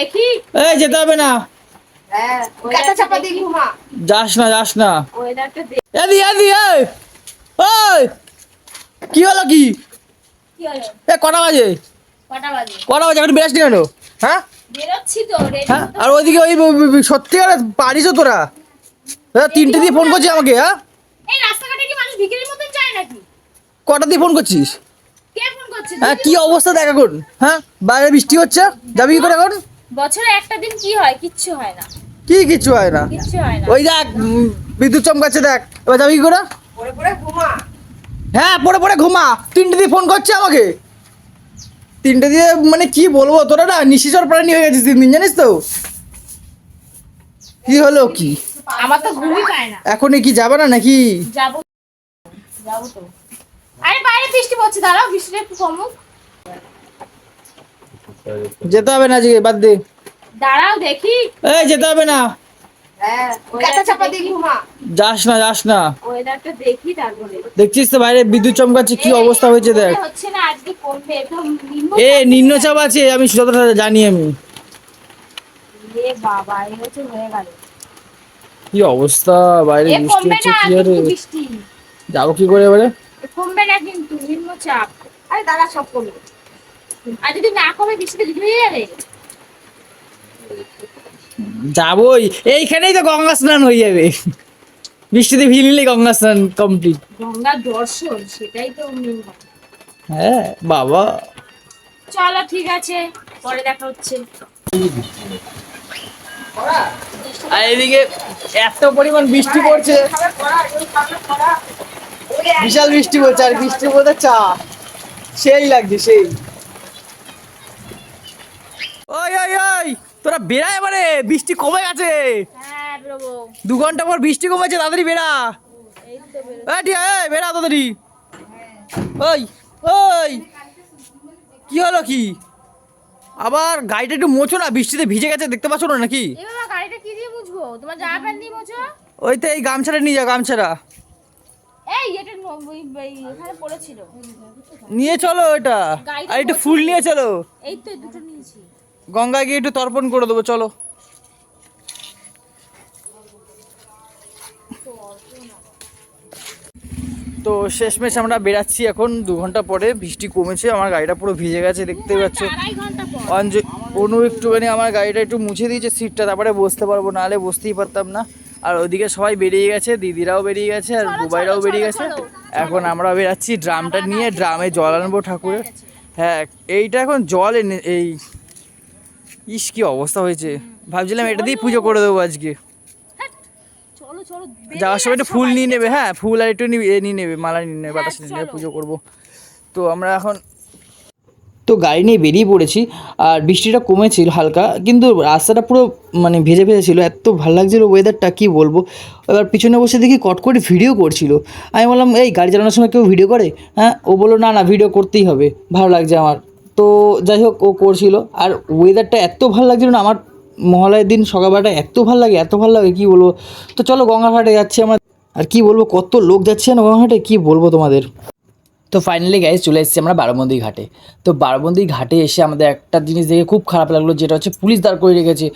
দেখি। এই যেতে হবে না। হ্যাঁ যাস না যাস না। এদি এদি এই ওই কি হলো কি? এ কটা বাজে? কটা বাজে? কটা বাজে? এখন বেরাস কেন? হ্যাঁ? হ্যাঁ? আর ওইদিকে ওই সত্যিকার পারিস তোরা। হ্যাঁ তিনটে দিয়ে ফোন করছিস আমাকে হ্যাঁ? কটা দিয়ে ফোন করছিস? হ্যাঁ কি অবস্থা দেখ এখন হ্যাঁ? বাইরে বৃষ্টি হচ্ছে। যাবি কি করে এখন? বছরে একটা দিন কি হয়? কিচ্ছু হয় না। কি কিচ্ছু হয় না? কিচ্ছু হয় না। ওই দেখ বিদ্যুৎ চমকাচ্ছে দেখ। এবার যাবি কি করে? পরে পরে ঘুমা। হ্যাঁ পড়ে পড়ে ঘুমা। তিনটে দিয়ে ফোন করছে আমাকে। তিনটে দিয়ে মানে কি বলব তোরা না নিশিচর প্রাণী হয়ে গেছিস তিন দিন জানিস তো? কি হলো কি? আমার তো ঘুমই পায় না। এখনই কি যাবে না নাকি? যাব। যাব তো। আরে বাইরে বৃষ্টি পড়ছে দাঁড়াও বৃষ্টিটা একটু কমুক। যেতে হবে না আজকে বাদ দে। দাঁড়াও দেখি। এই যেতে হবে না। হ্যাঁ যাস না যাস না। দেখছিস তো বাইরে বিদ্যুৎ চমকাচ্ছে কি অবস্থা হয়েছে দেখ। হচ্ছে না আজকে কমবে একদম নিম্ন এ নিম্নচাপ আছে আমি যতটা জানি আমি। এ বাবা এই হচ্ছে গেল। কি অবস্থা বাইরে বৃষ্টি হচ্ছে কি আরে? যাব কি করে এবারে? কমবে না কিন্তু নিম্নচাপ আরে দাঁড়া সব কমে। আর যদি না কমে বৃষ্টিতে হয়ে যাবে। যাবোই। এইখানেই তো গঙ্গা স্নান হয়ে যাবে। বৃষ্টিতে ভিজলে গঙ্গা স্নান কমপ্লিট গঙ্গার দর্শন সেটাই তো হ্যাঁ বাবা। চলো ঠিক আছে। পরে দেখা হচ্ছে। আর এদিকে এত পরিমাণ বৃষ্টি পড়ছে। বিশাল বৃষ্টি পড়ছে আর বৃষ্টির মধ্যে চা। সেই লাগছে সেই। ওই ওই ওই তোরা বেড়া এবারে বৃষ্টি কমে গেছে। হ্যাঁ দু ঘণ্টা পর বৃষ্টি কমেছে তাড়াতাড়ি বেড়া। বেড়া। তাড়াতাড়ি। ওই ওই কি হলো কি? আবার গাড়িটা একটু মোছো না বৃষ্টিতে ভিজে গেছে দেখতে পাচ্ছ না নাকি? গাড়িটা কি দিয়ে মুছবো? তোমার জামা প্যান্ট দিয়ে মুছো? ওই তো এই গামছাটা নিয়ে যা গামছাটা। এই এটা ন- ওই- ওই এখানে পড়েছিল। নিয়ে চলো এটা আর একটু ফুল নিয়ে চলো। এই তো দুটো গঙ্গা গিয়ে একটু তর্পণ করে দেবো চলো। তো শেষমেশ আমরা বেরাচ্ছি এখন দু ঘণ্টা পরে বৃষ্টি কমেছে আমার গাড়িটা পুরো ভিজে গেছে দেখতে পাচ্ছ। অঞ্জ অনু একটুখানি আমার গাড়িটা একটু মুছে দিয়েছে সিটটা তারপরে বসতে পারব নাহলে বসতেই পারতাম না। আর ওইদিকে সবাই বেরিয়ে গেছে দিদিরাও বেরিয়ে গেছে আর বুবাইরাও বেরিয়ে গেছে। এখন আমরা বেরাচ্ছি ড্রামটা নিয়ে ড্রামে জল আনব ঠাকুরের। হ্যাঁ এইটা এখন জল এনে এই ইস কি অবস্থা হয়েছে? ভাবছিলাম এটা দিয়ে পুজো করে দেবো আজকে। চলো চলো যাওয়ার সময় একটু ফুল নিয়ে নেবে হ্যাঁ ফুল আর একটু নিয়ে নেবে মালা নিয়ে নেবে বাতাস নিয়ে নেবে পুজো করব। তো আমরা এখন তো গাড়ি নিয়ে বেরিয়ে পড়েছি আর বৃষ্টিটা কমেছিল হালকা কিন্তু রাস্তাটা পুরো মানে ভেজে ভেজে ছিল এত ভালো লাগছিল ওয়েদারটা কি বলব? এবার পিছনে বসে দেখি কট করে ভিডিও করছিল। আমি বললাম এই গাড়ি চালানোর সময় কেউ ভিডিও করে? হ্যাঁ ও বলল না না ভিডিও করতেই হবে ভালো লাগছে আমার। তো যাই হোক, ও করছিল। আর ওয়েদারটা এত ভালো লাগছিল না, আমার মহালয়ের দিন সকালবেলাটা এত ভালো লাগে, এত ভালো লাগে, কী বলব? তো চলো গঙ্গাঘাটে যাচ্ছি আমার। আর কি বলব, কত লোক যাচ্ছে না গঙ্গাঘাটে কী বলব তোমাদের? তো ফাইনালি গাইজ চলে এসেছি আমরা বারোবন্দি ঘাটে। তো বারোবন্দি ঘাটে এসে আমাদের একটা জিনিস দেখে খুব খারাপ লাগল, যেটা হচ্ছে পুলিশ দাঁড় করে রেখেছে।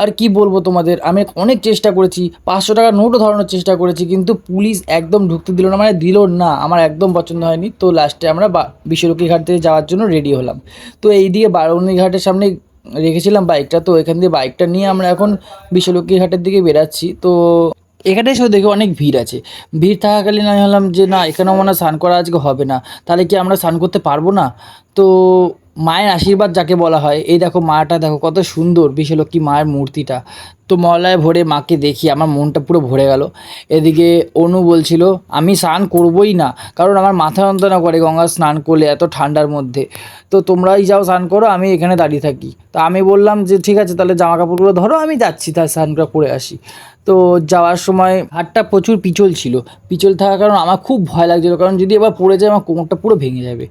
আর কি বলব তোমাদের, আমি অনেক চেষ্টা করেছি, পাঁচশো টাকার নোটও ধরানোর চেষ্টা করেছি, কিন্তু পুলিশ একদম ঢুকতে দিল না মানে দিল না, আমার একদম পছন্দ হয়নি। তো লাস্টে আমরা বিশ্বরক্ষী ঘাট থেকে যাওয়ার জন্য রেডি হলাম। তো এই দিকে বারোবন্দি ঘাটের সামনে রেখেছিলাম বাইকটা তো এখান দিয়ে বাইকটা নিয়ে আমরা এখন বিশ্বলক্ষ্মী ঘাটের দিকে বেরাচ্ছি তো এখানে এসেও দেখি অনেক ভিড় আছে। ভিড় থাকাকালীন আমি ভাবলাম যে না, এখানেও মনে হয় স্নান করা আজকে হবে না। তাহলে কি আমরা স্নান করতে পারব না? তো মায়ের আশীর্বাদ যাকে বলা হয়, এই দেখো মাটা দেখো কত সুন্দর বিশ্বলক্ষ্মী মায়ের মূর্তিটা। তো মলায় ভরে মাকে দেখি, আমার মনটা পুরো ভরে গেল। এদিকে অনু বলছিল, আমি স্নান করবই না, কারণ আমার মাথা যন্ত্রণা করে গঙ্গা স্নান করলে এত ঠান্ডার মধ্যে। তো তোমরাই যাও স্নান করো, আমি এখানে দাঁড়িয়ে থাকি। তো আমি বললাম যে, ঠিক আছে, তাহলে জামা কাপড়গুলো ধরো, আমি যাচ্ছি তার স্নানটা করে আসি। তো যাওয়ার সময় হাটটা প্রচুর পিছল ছিল। পিছল থাকার কারণ আমার খুব ভয় লাগছিল, কারণ যদি এবার পড়ে যায়, আমার কোমরটা পুরো ভেঙে যাবে।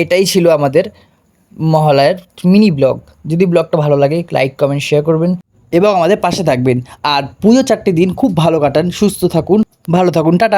এটাই ছিল আমাদের মহালয়ের মিনি ব্লগ যদি ব্লগটা ভালো লাগে লাইক কমেন্ট শেয়ার করবেন এবং আমাদের পাশে থাকবেন। আর পুজো চারটে দিন খুব ভালো কাটান, সুস্থ থাকুন, ভালো থাকুন, টাটা।